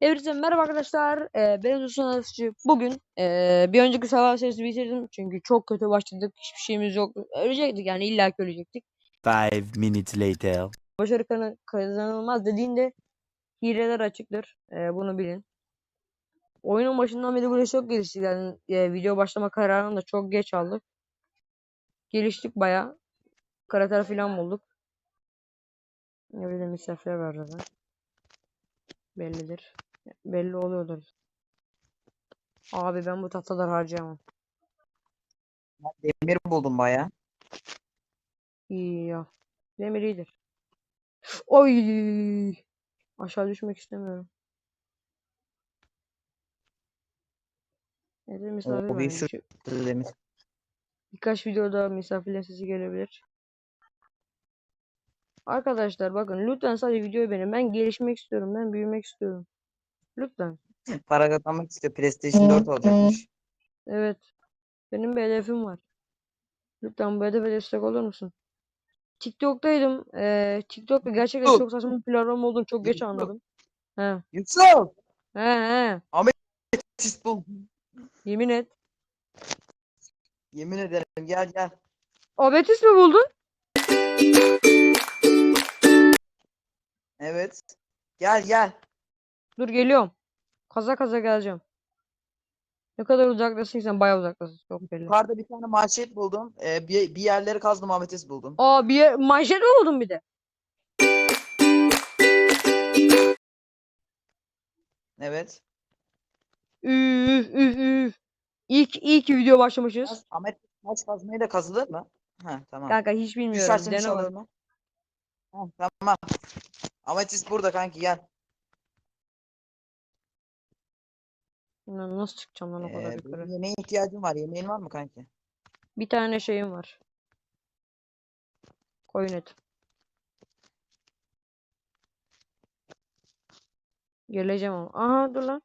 Hepinize merhaba arkadaşlar. Ee, ben Uzun Atıcı. Bugün ee, bir önceki sabah serisi bitirdim. Çünkü çok kötü başladık. Hiçbir şeyimiz yok. Ölecektik yani illa ki ölecektik. Five minutes later. Başarı kana- kazanılmaz dediğinde hileler açıktır. Ee, bunu bilin. Oyunun başından beri buraya çok geliştik. Yani e, video başlama kararını da çok geç aldık. Geliştik baya. Karakter falan bulduk. Ne bileyim misafirler var zaten. Bellidir. Belli oluyordur. Abi ben bu tahtaları harcayamam. Demir buldum baya. İyi ya. Demir iyidir. Oy. Aşağı düşmek istemiyorum. Evet misafir O bir var. sürü demir. Birkaç videoda misafirlerin sesi gelebilir. Arkadaşlar bakın lütfen sadece videoyu beğenin. Ben gelişmek istiyorum. Ben büyümek istiyorum. Lütfen. Para kazanmak istiyor. PlayStation 4 olacakmış. Evet. Benim bir hedefim var. Lütfen bu hedefe destek olur musun? TikTok'taydım. Ee, TikTok gerçekten çok saçma bir platform olduğunu çok geç anladım. He. Yusuf! He he. Siz buldum. Yemin et. Yemin ederim gel gel. Abetis mi buldun? Evet. Gel gel. Dur geliyorum. Kaza kaza geleceğim. Ne kadar uzaktasın sen bayağı uzaktasın çok belli. Yukarıda bir tane manşet buldum. Ee, bir, bir yerleri kazdım ametis buldum. Aa bir yer- manşet mi buldun bir de? Evet. Üf üf üf. İlk ilk video başlamışız. Ametis taş kazmayı da kazılır mı? Ha tamam. Kanka hiç bilmiyorum. Düşerse bir şey Dene olur bak. mu? Ha, tamam. Ametis burada kanki gel. Nasıl çıkacağım lan o kadar Ee, yukarı? benim yemeğe ihtiyacım var. Yemeğin var mı kanki? Bir tane şeyim var. Koyun et. Geleceğim ama. Aha dur lan.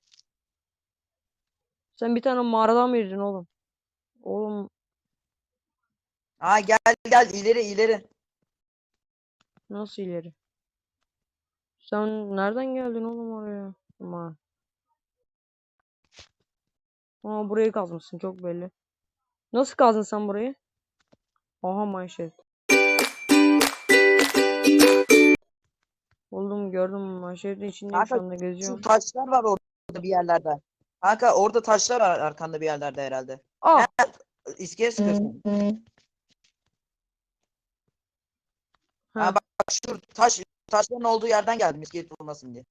Sen bir tane mağaradan mı girdin oğlum? Oğlum Aa gel gel ileri ileri. nasıl ileri? Sen nereden geldin oğlum oraya? Aman. Aa burayı kazmışsın çok belli. Nasıl kazdın sen burayı? Aha manşet. Buldum gördüm manşetin içindeyim şu Kanka, anda Şu geziyorum. taşlar var orada bir yerlerde. Kanka orada taşlar var arkanda bir yerlerde herhalde. Aa İskele sıkıyorsun. ha. Ha, bak şu taş taşların olduğu yerden geldim iskelet vurmasın diye.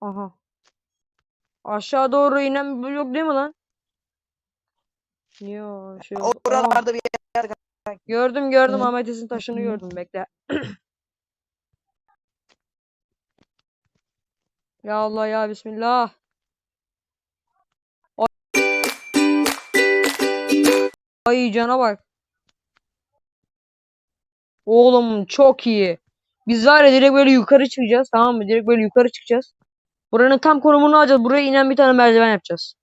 Aha. Aşağı doğru inen bir blok değil mi lan? Yo şey oldu. Aa, Oralarda bir yer gördüm gördüm Hı. Ametist'in taşını gördüm bekle. Ya Allah ya Bismillah. Ay, Ay cana bak. Oğlum çok iyi. Biz var ya direkt böyle yukarı çıkacağız tamam mı? Direkt böyle yukarı çıkacağız. Buranın tam konumunu alacağız. Buraya inen bir tane merdiven yapacağız.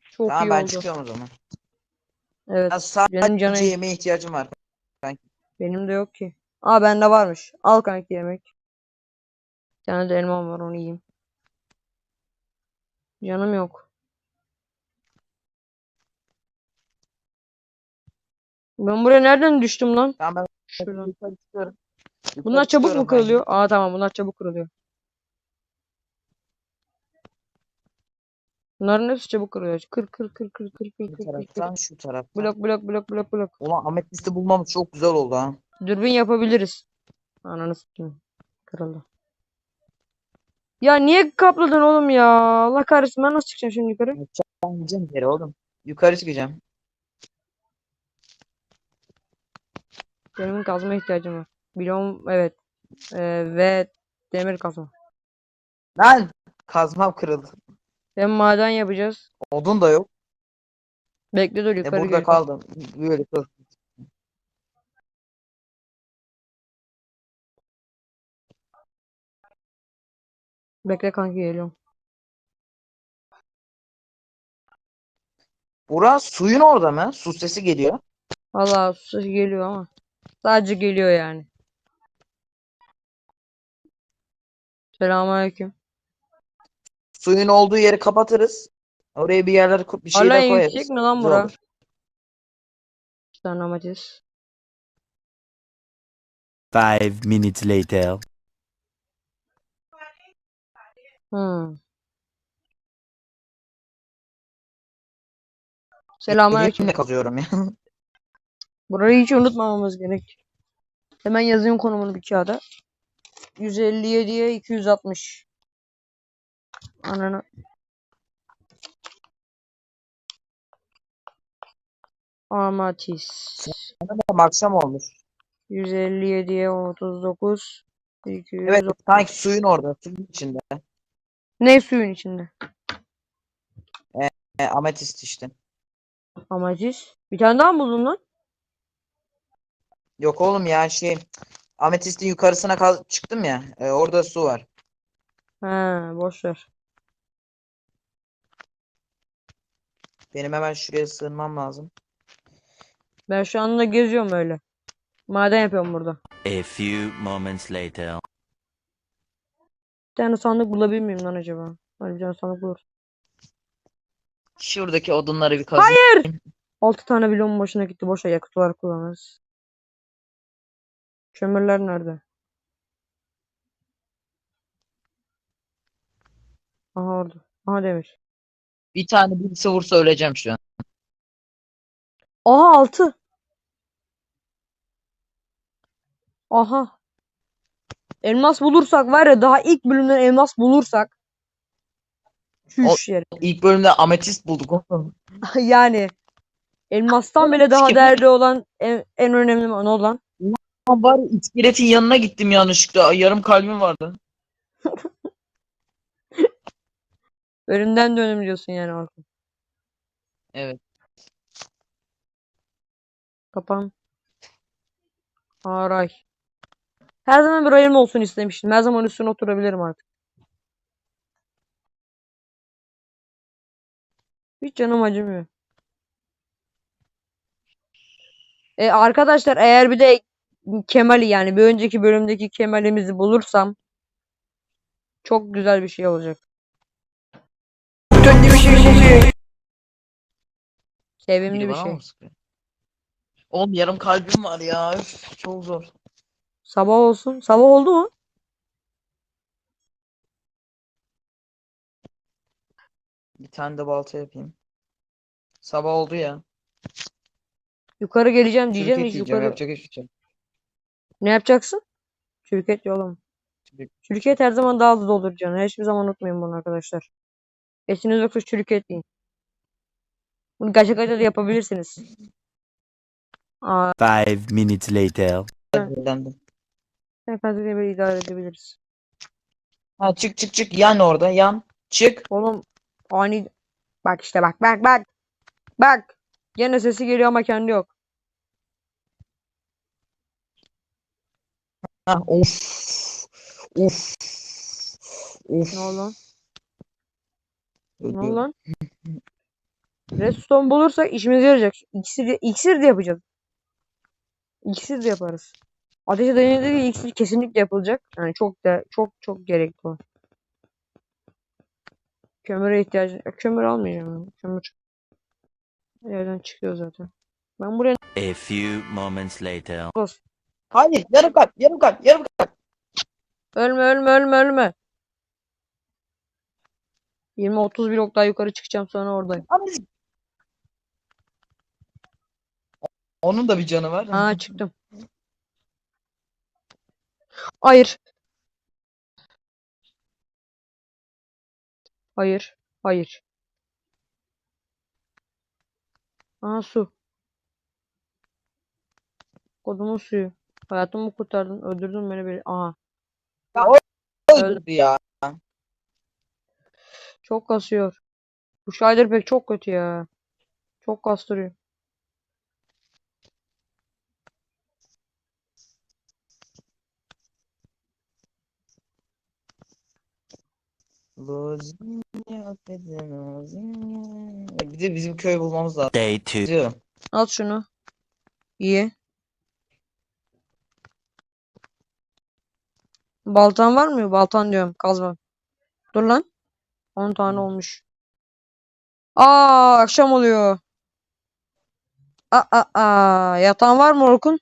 Çok Tamam iyi ben oldu. çıkıyorum o zaman. Evet. Ya sadece Benim cana yemeğe ihtiyacım var. benim de yok ki. Aa bende varmış. Al kanki yemek. Bir tane de elmam var onu yiyeyim. Canım yok. Ben buraya nereden düştüm lan? Tamam ben Şuradan. yukarı çıkıyorum. Yukarı Bunlar çabuk mu çıkıyorum kırılıyor? Aa tamam bunlar çabuk kırılıyor. Bunların hepsi çabuk kırılıyor. Kır kır kır kır kır kır kanki. kır Bu kır kır. taraftan şu taraftan. Blok blok blok blok blok. Ulan ametisti bulmamız çok güzel oldu ha. Dürbün yapabiliriz. Ananı sikeyim. Kırıldı. Ya niye kapladın oğlum ya? Allah kahretsin ben nasıl çıkacağım şimdi yukarı? Ben gideceğim geri oğlum. Yukarı çıkacağım. Benim kazma ihtiyacım var. Bilom evet. Ee, ve demir kazma. Lan kazmam kırıldı. Hem maden yapacağız. Odun da yok. Bekle dur E yukarı burada kaldım. Böyle. Bekle kanki geliyorum. Bura suyun orada mı? Su sesi geliyor. Valla su geliyor ama. Sadece geliyor yani. Selamünaleyküm. Suyun olduğu yeri kapatırız. Oraya bir yerler bir Hala şeyler koyarız. yüksek mi lan Güzel bura? olur. Bir tane amatist. Five minutes later. Hmm. Selamünaleyküm. Elimle kazıyorum ya. Burayı hiç unutmamamız gerek. Hemen yazayım konumunu bir kağıda. 157'ye 260. Ananı. Amatist. Tamam, akşam olmuş. 157'ye 39. 200. Evet sanki suyun orada. Suyun içinde. Ne suyun içinde? E, ametist işte. Amatist. Bir tane daha mı buldun lan? Yok oğlum ya şey. Ametistin yukarısına kal- çıktım ya. e, orada su var. He, boş ver. Benim hemen şuraya sığınmam lazım. Ben şu anda geziyorum öyle. Maden yapıyorum burada. A few moments later. Bir tane sandık bulabilir miyim lan acaba? Hadi bir tane sandık bulur. Şuradaki odunları bir kazıyım. 6 tane bloğun boşuna gitti. Boşa yakıt olarak kullanırız. Kömürler nerede? Aha orada. Aha demir. Bir tane birisi vursa öleceğim şu an. Aha 6. Aha. Elmas bulursak var ya daha ilk bölümden elmas bulursak. Çüş yeri. İlk bölümde ametist bulduk oğlum. yani. Elmastan bile daha değerli olan en, en önemli ne olan? Ama bari iskeletin yanına gittim yanlışlıkla. Yarım kalbim vardı. Ölümden de önemli diyorsun yani Orkun. Evet. Kapan. Aray. Her zaman bir rayım olsun istemiştim. Her zaman üstüne oturabilirim artık. Hiç canım acımıyor. E, arkadaşlar eğer bir de Kemal'i yani bir önceki bölümdeki Kemal'imizi bulursam çok güzel bir şey olacak. Sevimli bir şey. Oğlum yarım kalbim var ya. Üf, çok zor. Sabah olsun. Sabah oldu mu? Bir tane de balta yapayım. Sabah oldu ya. Yukarı geleceğim diyeceğim Çürük et hiç yiyeceğim. yukarı. Yapacak hiçbir şey. yok. Ne yapacaksın? Çürüket yolum. Çürük- Çürüket her zaman daha hızlı olur canım. Hiçbir zaman unutmayın bunu arkadaşlar. Etiniz yoksa çürüket yiyin. Bunu gacha gacha da yapabilirsiniz. Aa, Five minutes later. Sen kadarıyla böyle idare edebiliriz. Ha çık çık çık yan orada yan. Çık. Oğlum ani bak işte bak bak bak. Bak. Gene sesi geliyor ama kendi yok. Ha of. Of. Of. Ne oldu lan? Ne oldu Ölüyorum. lan? Redstone bulursak işimize yarayacak. İksir, de- iksir de yapacağız. İksir de yaparız. Ateşe dayanıklı iksir kesinlikle yapılacak. Yani çok da çok çok gerekli o. Kömüre ihtiyacı. Ya Kömür almayacağım. ya. Kömür yerden çıkıyor zaten. Ben buraya A few moments later. bas. Hayır yarım kalp yarım kalp yarım kalp. Ölme ölme ölme ölme. 20-30 blok daha yukarı çıkacağım sonra oradayım. Abi- Onun da bir canı var. Ha çıktım. Hayır. Hayır. Hayır. Aha su. Kodumun suyu. Hayatımı kurtardın. Öldürdün beni bir. Aha. Öldürdü ya. Çok kasıyor. Bu Shider pek çok kötü ya. Çok kastırıyor. Lozinya, Lozinya. Bir de bizim köy bulmamız lazım. Day two. Diyorum. Al şunu. İyi. Baltan var mı? Baltan diyorum. Kazma. Dur lan. 10 tane olmuş. Aa akşam oluyor. Aa, aa, aa. Yatağın var mı Orkun?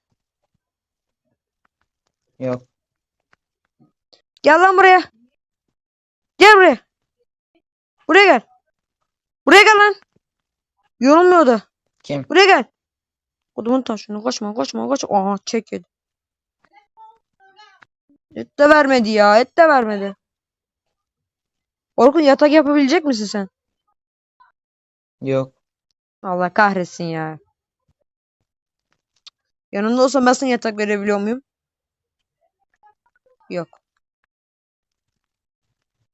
Yok. Gel lan buraya. Gel buraya. Buraya gel. Buraya gel lan. Yorulmuyor da. Kim? Buraya gel. Kodumun taşını kaçma kaçma kaçma. Aha çek yedi. Et de vermedi ya. Et de vermedi. Orkun yatak yapabilecek misin sen? Yok. Allah kahretsin ya. Yanımda olsam ben sana yatak verebiliyor muyum? Yok.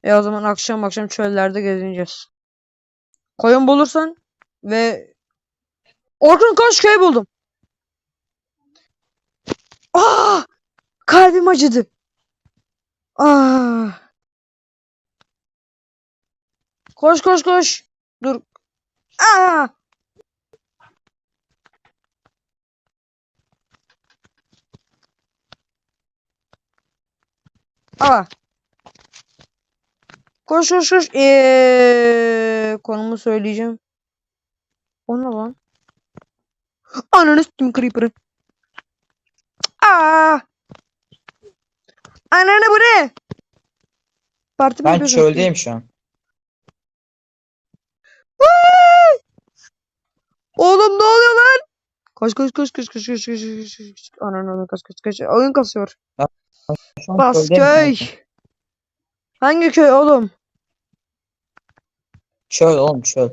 E o zaman akşam akşam çöllerde gezineceğiz. Koyun bulursan ve Orkun koş köy buldum. Aa! Kalbim acıdı. Aa! Koş koş koş. Dur. Aa! Aa. Koş koş koş. Ee, konumu söyleyeceğim. O ne lan? Ananı s**tim creeper'ı. Aa! Ananı bu ne? Parti mi Ben yapıyorsun? çöldeyim şu an. Vay! Oğlum ne oluyor lan? Koş koş koş koş koş koş koş koş koş. Ananı ananı koş koş koş. Oyun kasıyor. Şu an Bas çöldeyim. köy. Hangi köy oğlum? Çöl oğlum çöl.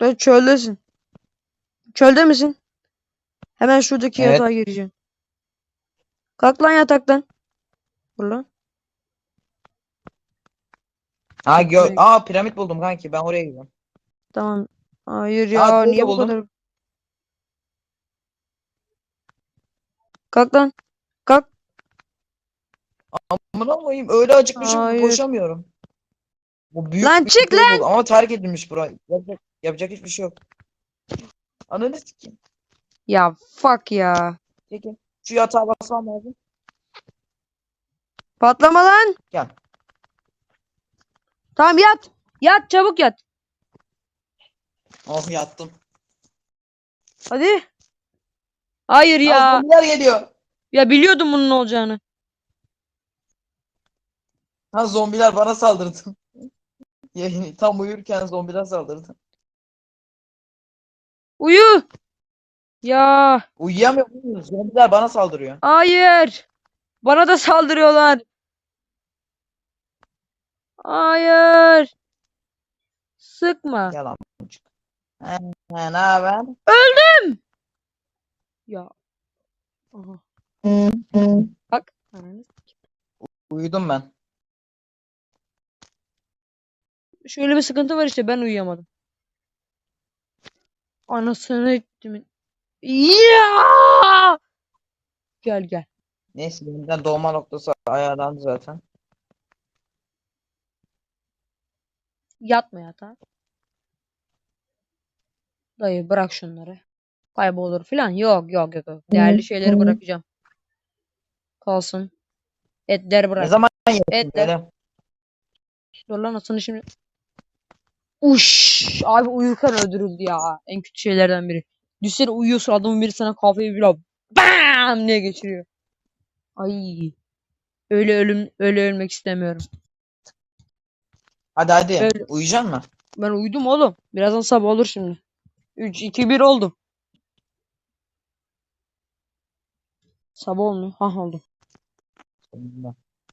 Ben çöldesin. Çölde misin? Hemen şuradaki Evet. yatağa gireceğim. Kalk lan yataktan. Dur lan. Ha gö. Aa piramit buldum kanki. Ben oraya gidiyorum. Tamam. Hayır Aa, ya de niye bu buldum. kadar? Kalk lan. Kalk. Amına koyayım öyle acıkmışım Hayır. koşamıyorum. Bu büyük Lan bir çık lan! buldum Ama terk edilmiş bura. Yapacak, yapacak hiçbir şey yok. Ananı sikeyim. Ya fuck ya. Çekil. Şu yatağa basmam lazım. Patlama lan. Gel. Tamam yat. Yat çabuk yat. Oh yattım. Hadi. Hayır Ya. ya. zombiler geliyor. Ya biliyordum bunun olacağını. Ha zombiler bana saldırdı. Yayını tam uyurken zombiler saldırdı. Uyu. Ya. Uyuyamıyorum. Zombiler bana saldırıyor. Hayır. Bana da saldırıyorlar. Hayır. Sıkma. Yalan. He, he, ne haber? Ya. Aha. Bak. Uyudum ben. Şöyle bir sıkıntı var işte ben uyuyamadım. Anasını ettimin. Ya! Gel gel. Neyse yeniden doğma noktası ayarlandı zaten. Yatma yatağa. Dayı bırak şunları. Kaybolur filan. Yok yok yok. yok. Değerli şeyleri bırakacağım. Kalsın. Etler Ne bırak. zaman yedim Etler. böyle? Dur lan aslında şimdi. Uş! Abi uyurken öldürüldü ya. En kötü şeylerden biri. Düşünsene uyuyorsun adamın biri sana kafayı bile BAM diye geçiriyor. Ay. Öyle ölüm öyle ölmek istemiyorum. Hadi hadi. Öyle. Uyuyacaksın mı? Ben uyudum oğlum. Birazdan sabah olur şimdi. 3 2 1 oldu. Sabah olmuyor. Ha oldu.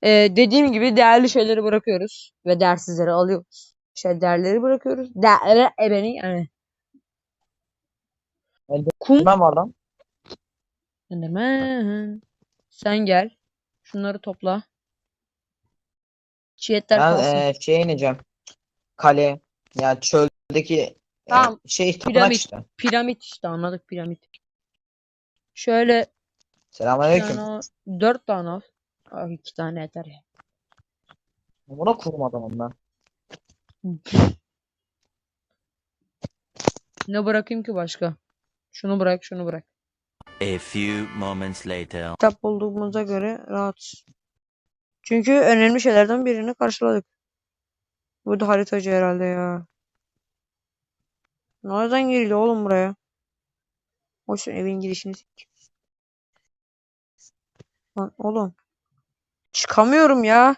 Ee, dediğim gibi değerli şeyleri bırakıyoruz ve değersizleri alıyoruz. Şey değerleri bırakıyoruz. Değerli ebeni yani. Elde- Kum Ben var lan. Sen gel. Şunları topla. Çiğetler Ben kalsın. eee şeye ineceğim. Kale. Ya çöldeki e, Tamam, şey tapınak piramit. işte. Piramit işte anladık piramit. Şöyle bir Selamünaleyküm. tane al. Dört tane al. Ah, iki tane yeter ya. Buna kurmadım ondan. Ne bırakayım ki başka? Şunu bırak, şunu bırak. A few moments later. Kitap bulduğumuza göre rahat. Çünkü önemli şeylerden birini karşıladık. Bu da haritacı herhalde ya. Nereden girdi oğlum buraya? Hoş evin girişini. Lan oğlum. Çıkamıyorum ya.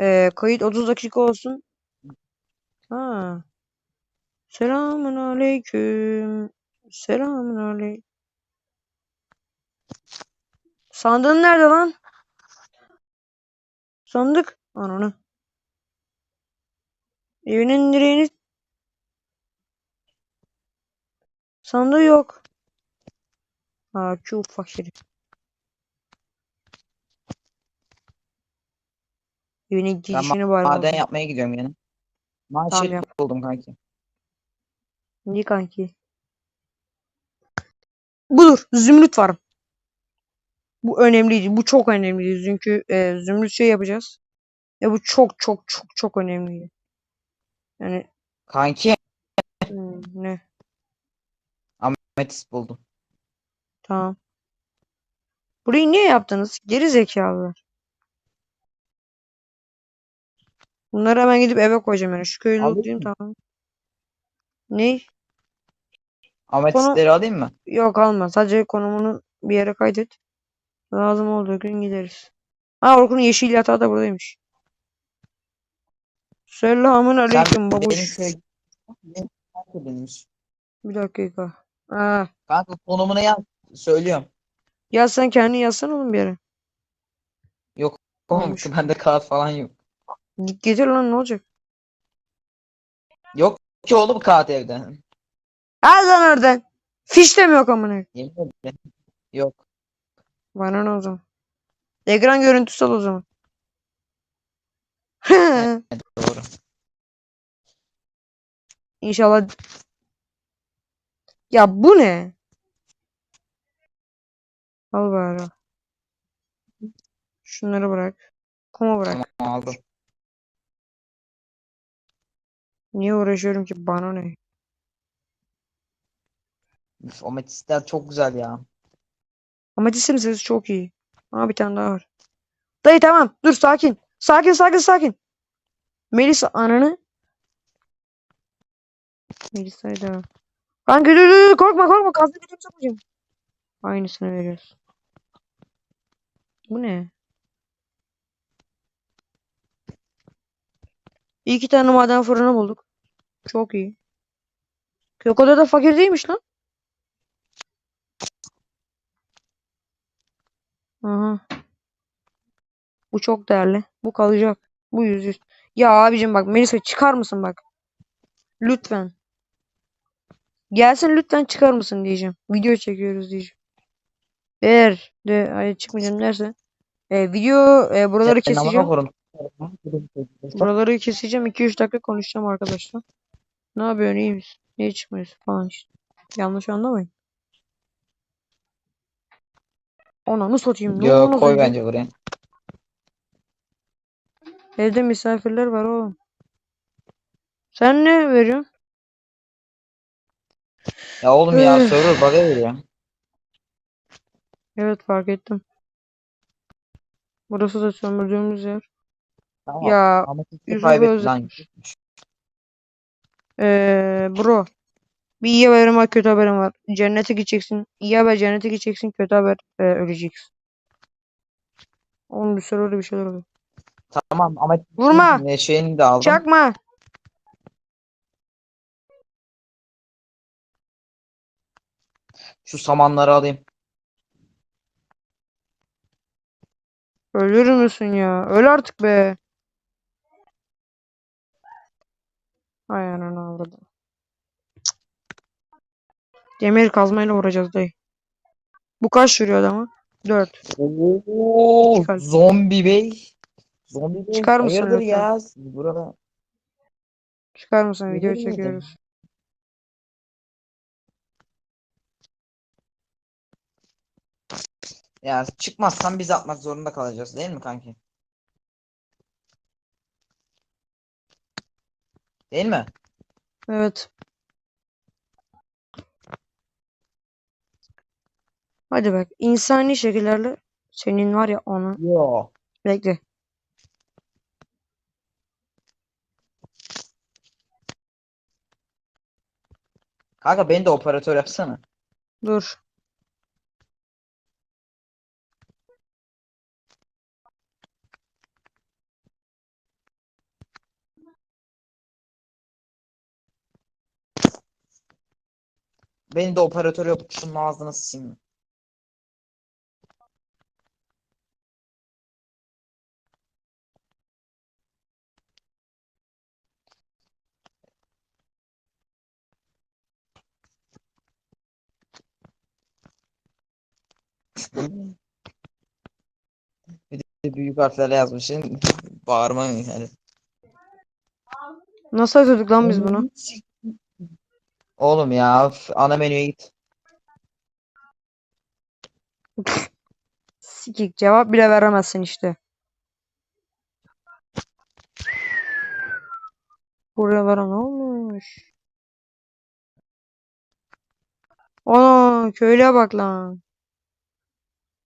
Ee, kayıt 30 dakika olsun. Ha. Selamun aleyküm. Selamun aleyküm. Sandığın nerede lan? Sandık. Ananı. Evinin direğini sandığı yok. Ha çok fakir. Evinin Ben girişini bari Maden yapmaya gidiyorum yine. Maaş Tamam, yap. buldum kanki. İyi kanki. Budur. Zümrüt var. Bu önemliydi. Bu çok önemliydi. Çünkü e, zümrüt şey yapacağız. Ve bu çok çok çok çok önemliydi. Yani Kanki hmm, ne? ametist buldum. Tamam. Burayı niye yaptınız? Geri zekalılar. Bunları hemen gidip eve koyacağım yani. Şu köyü Alayım lootlayayım tamam. Ne? Ametistleri alayım mı? Yok alma. Sadece konumunu bir yere kaydet. Lazım olduğu gün gideriz. Ha Orkun'un yeşil yatağı da buradaymış. Selamun aleyküm babuş. Benim. Bir dakika. Ha. Kanka konumunu yaz. Söylüyorum. Ya sen kendin yazsana oğlum bir yere. Oğlum Olmuş. bende kağıt falan yok. Git getir lan ne olacak? Yok ki oğlum kağıt evde. Al lan oradan. Fiş de mi yok amına? Yemin ederim. Yok. Bana ne o zaman? Ekran görüntüsü al o zaman. Doğru. İnşallah. Ya bu ne? Al bari. Şunları bırak. Kuma bırak. Tamam aldım. Niye uğraşıyorum ki? Bana ne? Üf, ametistler çok güzel ya. Ama dizinin sesi çok iyi. Aa bir tane daha var. Dayı tamam. Dur sakin. Sakin sakin sakin. Melisa ananı. Melisa'yı da. Kanka dur dur dur. korkma korkma. Kazma götürüp sokacağım. Aynısını veriyoruz. Bu ne? İki tane maden fırını bulduk. Çok iyi. Kökoda da fakir değilmiş lan. Aha. Bu çok değerli. Bu kalacak. Bu yüz yüz. Ya abicim bak Melisa çıkar mısın bak. Lütfen. Gelsin lütfen çıkar mısın diyeceğim. Video çekiyoruz diyeceğim. Eğer de hayır çıkmayacağım derse. E, video e, buraları Sen keseceğim. Buraları keseceğim. 2-3 dakika konuşacağım arkadaşlar. Ne yapıyorsun iyi misin? Niye çıkmıyorsun falan işte. Yanlış anlamayın. Ananı satayım. Ne oldu Yok az koy bence buraya. Evde misafirler var oğlum. Sen ne veriyorsun? Ya oğlum ya Üf. server bug'a giriyor. Evet fark ettim. Burası da sömürdüğümüz yer. Tamam. Ya Yusuf'u kaybettin lan. eee bro. Bir iyi haberim var kötü haberim var. Cennete gideceksin. İyi haber cennete gideceksin. Kötü haber eee, öleceksin. Oğlum bir sürü öyle bir şeyler oluyor. Tamam Ametist'in Vurma. e, şeyini de aldım. Çakma. Şu samanları alayım. Ölür müsün ya? Öl artık be. Ay ananı avradım. Demir kazmayla vuracağız dayı. Bu kaç vuruyor adamı? 4. Oo, kalp. zombi bey. Zombi bey. Çıkar mısın Hayırdır lütfen? ya? Burada Çıkar mısın? Video Gelir miydin? çekiyoruz. ya çıkmazsan biz atmak zorunda kalacağız değil mi kanki? Değil mi? Evet. Hadi bak insani şekillerle senin var ya onu. Yo. Bekle. Kanka beni de operatör yapsana. Dur. Beni de operatör yapıp şunun ağzını silme. Bir de büyük harflerle yazmışsın. Bağırma yani. Nasıl atıyorduk lan biz bunu? Oğlum ya üf, ana menüye git. Sikik cevap bile veremezsin işte. Buralara ne olmuş? Ana köylüye bak lan.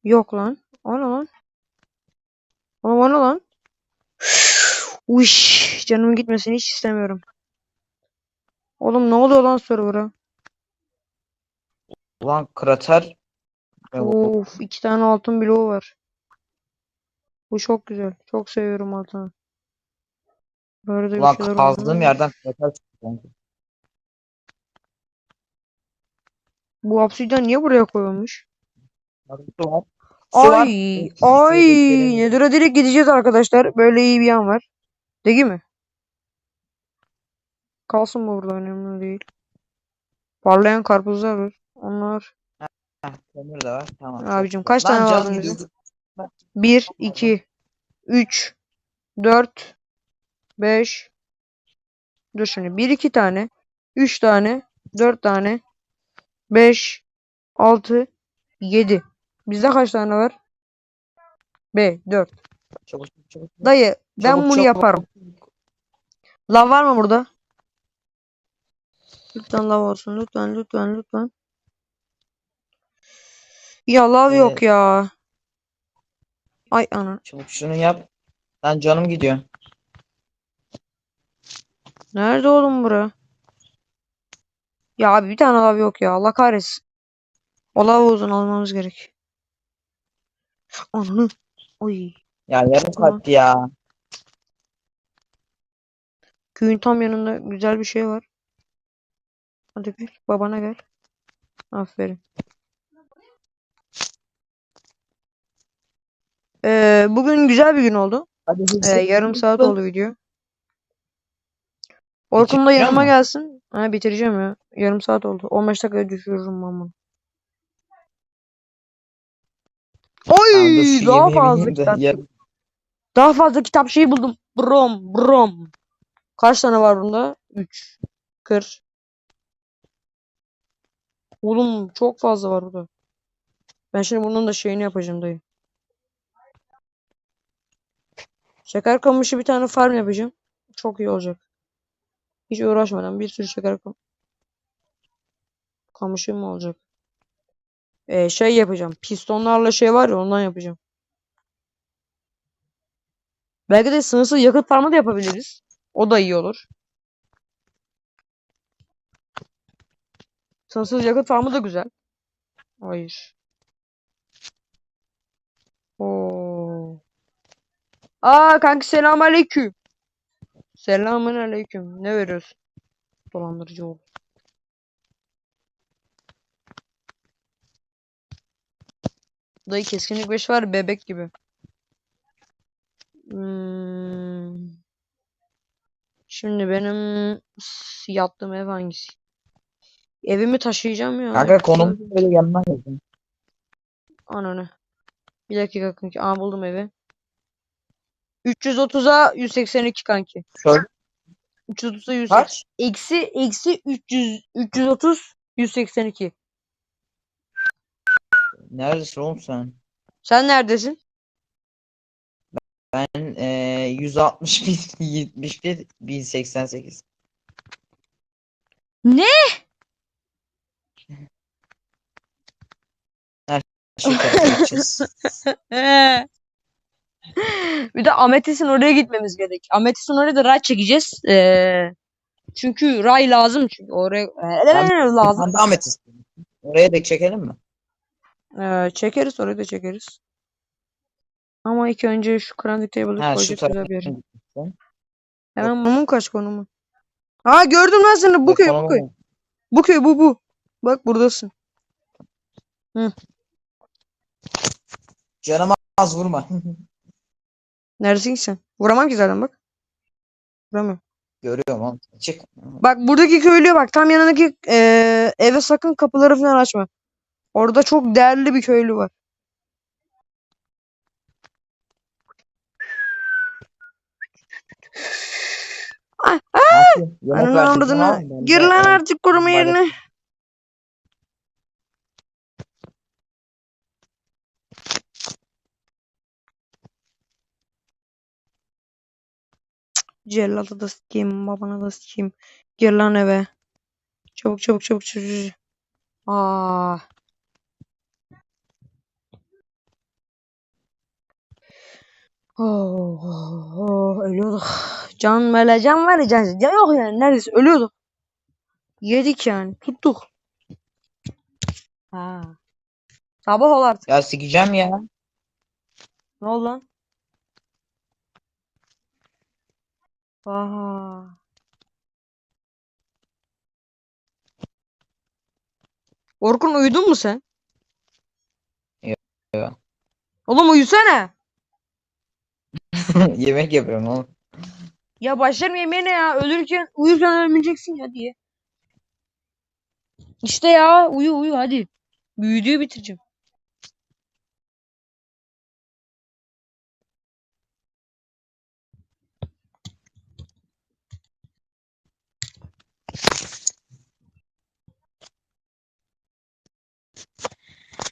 Yok lan. O ne lan? Oğlum o ne lan? Uş, canım gitmesini hiç istemiyorum. Oğlum ne oluyor lan server'a? Ulan krater. Of iki tane altın bloğu var. Bu çok güzel. Çok seviyorum altını. Böyle de bir Ulan şeyler kazdığım oluyor. yerden krater çıktı. Bu obsidyen niye buraya koyulmuş? Su var. Su var. Ay Su ay. Nether'a direkt gideceğiz arkadaşlar. Böyle iyi bir yan var. Değil mi? Kalsın mı burada önemli değil. Parlayan karpuzlar var. Onlar. Heh, kömür de var. Tamam. Abicim kaç Lan tane gidiyor. 1, 2, 3, 4, 5. Dur şimdi. 1, 2 tane. 3 tane. 4 tane. 5, 6, 7. Bizde kaç tane var? B, 4. Çabuk çabuk çabuk. Dayı ben Çabuk, bunu çabuk. yaparım. Lav var mı burada? Lütfen lav olsun. Lütfen lütfen lütfen. Ya lav yok Evet. ya. Ay ana. Çabuk şunu yap. Lan canım gidiyor. Nerede oğlum bura? Ya abi bir tane lav yok ya. Allah kahretsin. O lav uzun almamız gerek. Ananı. Oy. Ya yarım Tamam. kalpti ya. Köyün tam yanında güzel bir şey var. Hadi gel. Babana gel. Aferin. Ee, bugün güzel bir gün oldu. Hadi Ee, hızlı. yarım saat oldu video. Orkun da yanıma musun? gelsin. Ha, bitireceğim ya. Yarım saat oldu. 15 dakikaya düşürürüm ben Oy! Daha fazla de kitap. Daha fazla kitap şeyi buldum. Brom, brom. Kaç tane var bunda? 3. Kır. Oğlum çok fazla var burada. Ben şimdi bunun da şeyini yapacağım dayı. Şeker kamışı bir tane farm yapacağım. Çok iyi olacak. Hiç uğraşmadan bir sürü şeker kam kamışım mı olacak? Ee, şey yapacağım. Pistonlarla şey var ya ondan yapacağım. Belki de sınırsız yakıt farmı da yapabiliriz. O da iyi olur. Sınırsız yakıt farmı da güzel. Hayır. Oo. Aa kanka selamünaleyküm. Selamünaleyküm. Ne veriyorsun? Dolandırıcı ol. Dayı keskinlik 5 var bebek gibi. Hmm. Şimdi benim yattığım ev hangisi? Evimi taşıyacağım ya. Kanka konum böyle yanına geldim. Ananı. Bir dakika kanki. Aa buldum evi. 330'a 182 kanki. Şöyle 330'a 180. kaç? Eksi eksi 300 330 182. Neredesin oğlum sen? Sen neredesin? Ben eee 161 71 1088. Ne? Şey yapacağız. Ee. Bir de Ametis'in oraya gitmemiz gerek. Ametis'in oraya da rahat çekeceğiz. Ee, Çünkü ray lazım çünkü oraya lazım. Ben devam et istiyorum. Oraya da çekelim mi? Ee, çekeriz orayı da çekeriz. Ama ilk önce şu Crandic Table'ı Ha şu koyacak güzel tarafa bir yere. gitsin. Hemen konumun kaç konumu? Ha gördüm lan seni bu köy bu köy. Bu köy bu bu. Bak buradasın. Canıma az vurma. Neredesin ki sen? Vuramam ki zaten bak. Vuramıyorum. Görüyorum oğlum. Çık. Bak buradaki köylüye bak. Tam yanındaki eee, eve sakın kapıları falan açma. Orada çok değerli bir köylü var. Ananı avradını. Gir lan artık koruma yerine. Cellatı da sikeyim, babana da sikeyim. Gir lan eve. Çabuk çabuk çabuk çabuk. çabuk. Oh, oh, oh, ölüyorduk. Can böyle can var ya can, can yok yani neredeyse ölüyorduk. Yedik yani tuttuk. Ha. Sabah ol artık. Ya sikeceğim ya. Ne oldu lan? Aha. Orkun uyudun mu sen? Yok. Oğlum uyusana. Yemek yapıyorum oğlum. Ya başlarım yemeğine ya. Ölürken uyurken ölmeyeceksin ya diye. İşte ya uyu uyu hadi. Büyüdüğü bitireceğim.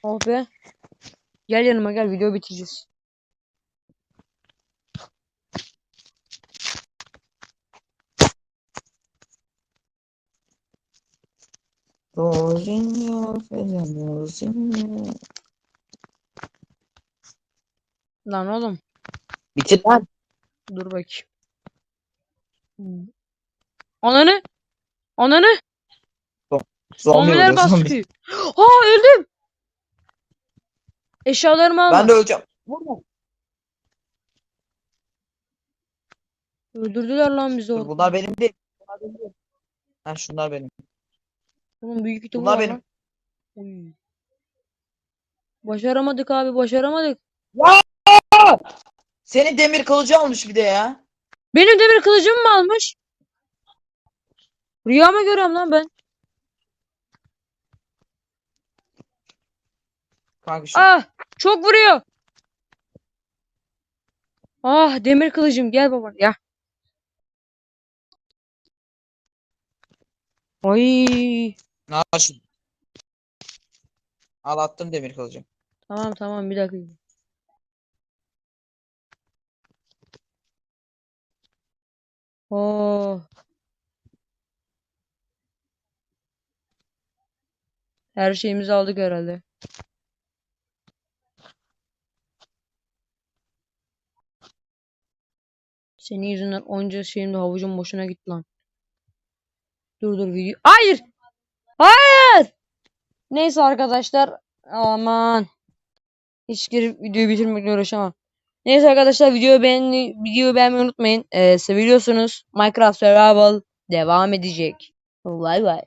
Oh be. Gel yanıma gel video bitireceğiz. Rozinho, Rozinho. Lan oğlum Bitir lan. dur bakayım. Ananı. Ananı. Zombi Zombiler baskıyor. Aa öldüm. Eşyalarımı alma. Ben de öleceğim. Vurma. Öldürdüler lan bizi Dur, orada. bunlar benim değil. Bunlar benim değil. Ha şunlar benim. Oğlum büyük ihtimal Bunlar benim. Uy. Başaramadık abi başaramadık. Senin demir kılıcı almış bir de ya. Benim demir kılıcımı mı almış? Rüyama görüyorum lan ben. Kanka şu. Ah çok vuruyor. Ah demir kılıcım gel baba ya. Ay Al şu. Al attım demir kılıcı. tamam tamam bir dakika. Oh. Her şeyimizi aldık herhalde. Senin yüzünden onca şeyim de havucum boşuna gitti lan. Dur dur video. Hayır! Hayır! Neyse arkadaşlar. Aman. Hiç girip videoyu bitirmekle uğraşamam. Neyse arkadaşlar videoyu beğeni, videoyu beğenmeyi unutmayın. Ee, seviyorsunuz. Minecraft Survival devam edecek. Bay bay.